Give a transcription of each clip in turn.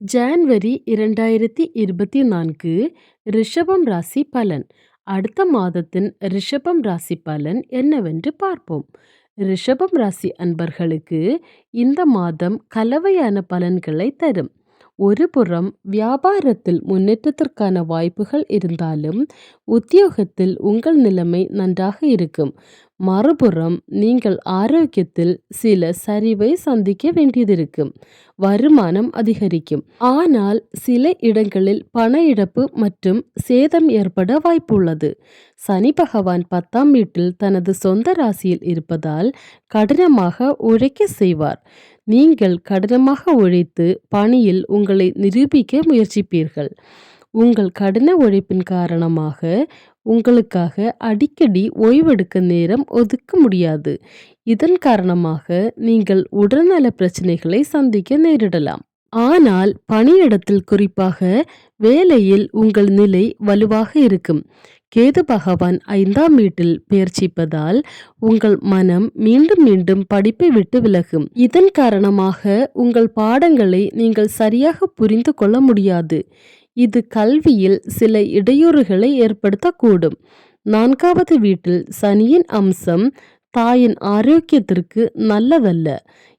January இரண்டாயிரத்தி இருபத்தி நான்கு ரிஷபம் ராசி பலன். அடுத்த மாதத்தின் ரிஷபம் ராசி பலன் என்னவென்று பார்ப்போம். ரிஷபம் ராசி அன்பர்களுக்கு இந்த மாதம் கலவையான பலன்களை தரும். ஒரு புறம் வியாபாரத்தில் முன்னேற்றத்திற்கான வாய்ப்புகள் இருந்தாலும் உத்தியோகத்தில் உங்கள் நிலைமை நன்றாக இருக்கும். மறுபுறம் நீங்கள் ஆரோக்கியத்தில் சில சரிவை சந்திக்க வேண்டியதிருக்கும் வருமானம் அதிகரிக்கும். ஆனால் சில இடங்களில் பண இழப்பு மற்றும் சேதம் ஏற்பட வாய்ப்புள்ளது. சனி பகவான் பத்தாம் வீட்டில் தனது சொந்த ராசியில் இருப்பதால் கடினமாக உழைக்க செய்வார். நீங்கள் கடினமாக உழைத்து பணியில் உங்களை நிரூபிக்க முயற்சிப்பீர்கள். உங்கள் கடின உழைப்பின் காரணமாக உங்களுக்காக அடிக்கடி ஓய்வெடுக்க நேரம் ஒதுக்க முடியாது. இதன் காரணமாக நீங்கள் உடல்நல பிரச்சனைகளை சந்திக்க நேரிடலாம். ஆனால் பணியிடத்தில் குறிப்பாக வேலையில் உங்கள் நிலை வலுவாக இருக்கும். கேது பகவான் ஐந்தாம் வீட்டில் பேர்ச்சிப்பதால் உங்கள் மனம் மீண்டும் மீண்டும் படிப்பை விட்டு விலகும். இதன் காரணமாக உங்கள் பாடங்களை நீங்கள் சரியாக புரிந்து கொள்ள முடியாது. இது கல்வியில் சில இடையூறுகளை ஏற்படுத்தக்கூடும். நான்காவது வீட்டில் சனியின் அம்சம் தாயின் ஆரோக்கியத்திற்கு நல்லதல்ல.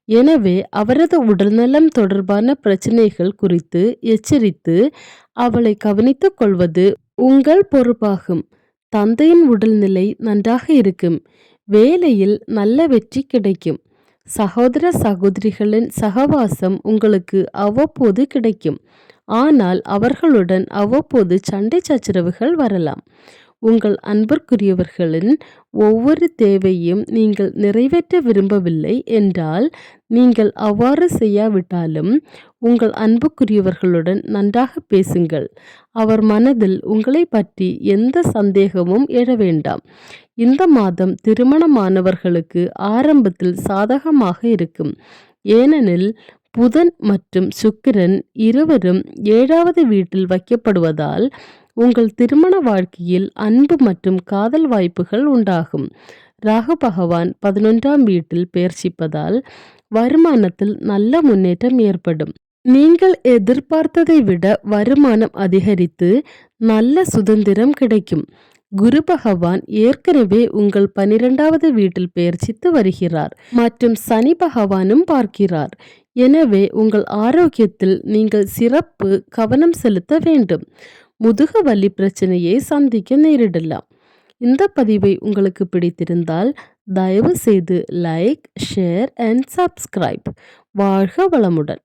எனவே அவரது உடல்நலம் தொடர்பான பிரச்சனைகள் குறித்து எச்சரித்து அவளை கவனித்துக் கொள்வது உங்கள் பொறுப்பாகும். தந்தையின் உடல்நிலை நன்றாக இருக்கும். வேலையில் நல்ல வெற்றி கிடைக்கும். சகோதர சகோதரிகளின் சகவாசம் உங்களுக்கு அவ்வப்போது கிடைக்கும். ஆனால் அவர்களுடன் அவ்வப்போது சண்டை சச்சரவுகள் வரலாம். உங்கள் அன்பிற்குரியவர்களின் ஒவ்வொரு தேவையும் நீங்கள் நிறைவேற்ற விரும்பவில்லை என்றால் நீங்கள் அவ்வாறு செய்யாவிட்டாலும் உங்கள் அன்புக்குரியவர்களுடன் நன்றாக பேசுங்கள். அவர் மனதில் உங்களை பற்றி எந்த சந்தேகமும் எழ வேண்டாம். இந்த மாதம் திருமணமானவர்களுக்கு ஆரம்பத்தில் சாதகமாக இருக்கும். ஏனெனில் புதன் மற்றும் சுக்கிரன் இருவரும் ஏழாவது வீட்டில் வைக்கப்படுவதால் உங்கள் திருமண வாழ்க்கையில் அன்பு மற்றும் காதல் வாய்ப்புகள் உண்டாகும். ராகு பகவான் பதினொன்றாம் வீட்டில் பெயர்ச்சிப்பதால் வருமானத்தில் நல்ல முன்னேற்றம் ஏற்படும். நீங்கள் எதிர்பார்த்ததை விட வருமானம் அதிகரித்து நல்ல சுதந்திரம் கிடைக்கும். குரு பகவான் ஏற்கனவே உங்கள் பனிரெண்டாவது வீட்டில் பெயர்ச்சித்து வருகிறார் மற்றும் சனி பகவானும் பார்க்கிறார். எனவே உங்கள் ஆரோக்கியத்தில் நீங்கள் சிறப்பு கவனம் செலுத்த வேண்டும். முதுகு வலி பிரச்சனையை சந்திக்க நேரிடலாம். இந்த பதிவை உங்களுக்கு பிடித்திருந்தால் தயவு செய்து லைக் ஷேர் அண்ட் சப்ஸ்கிரைப் வாழ்க வளமுடன்.